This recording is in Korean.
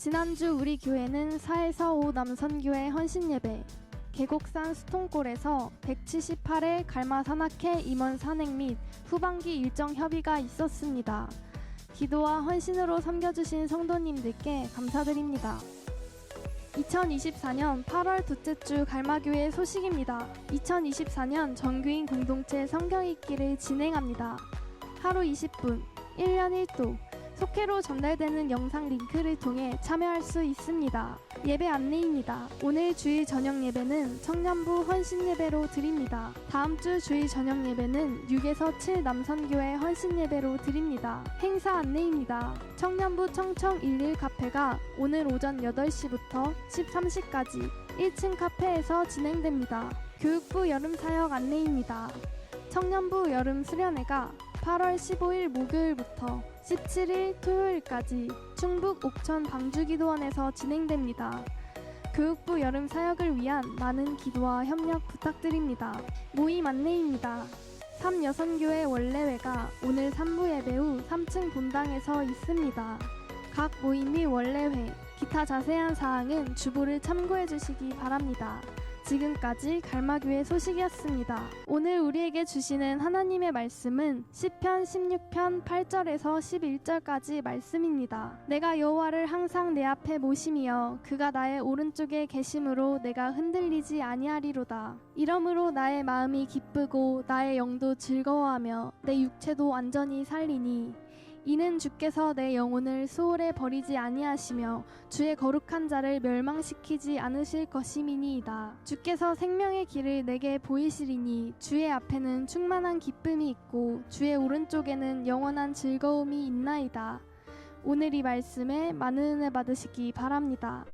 지난주 우리 교회는 4에서 5 남선교회 헌신예배, 계곡산 수통골에서 178회 갈마 산악회 임원 산행 및 후반기 일정 협의가 있었습니다. 기도와 헌신으로 섬겨주신 성도님들께 감사드립니다. 2024년 8월 둘째 주 갈마교회 소식입니다. 2024년 정규인 공동체 성경 읽기를 진행합니다. 하루 20분, 1년 1도, 속회로 전달되는 영상 링크를 통해 참여할 수 있습니다. 예배 안내입니다. 오늘 주일 저녁 예배는 청년부 헌신 예배로 드립니다. 다음 주 주일 저녁 예배는 6에서 7 남선교회 헌신 예배로 드립니다. 행사 안내입니다. 청년부 청청 11 카페가 오늘 오전 8시부터 13시까지 1층 카페에서 진행됩니다. 교육부 여름 사역 안내입니다. 청년부 여름 수련회가 8월 15일 목요일부터 17일 토요일까지 충북 옥천 방주기도원에서 진행됩니다. 교육부 여름 사역을 위한 많은 기도와 협력 부탁드립니다. 모임 안내입니다. 삼여선교회 원래회가 오늘 3부 예배 후 3층 본당에서 있습니다. 각 모임 및 원래회, 기타 자세한 사항은 주보를 참고해 주시기 바랍니다. 지금까지 갈마교회 소식이었습니다. 오늘 우리에게 주시는 하나님의 말씀은 시편 16편 8절에서 11절까지 말씀입니다. 내가 여호와를 항상 내 앞에 모심이여 그가 나의 오른쪽에 계심으로 내가 흔들리지 아니하리로다. 이러므로 나의 마음이 기쁘고 나의 영도 즐거워하며 내 육체도 완전히 살리니 이는 주께서 내 영혼을 수월에 버리지 아니하시며 주의 거룩한 자를 멸망시키지 않으실 것임이니이다. 주께서 생명의 길을 내게 보이시리니 주의 앞에는 충만한 기쁨이 있고 주의 오른쪽에는 영원한 즐거움이 있나이다. 오늘 이 말씀에 많은 은혜 받으시기 바랍니다.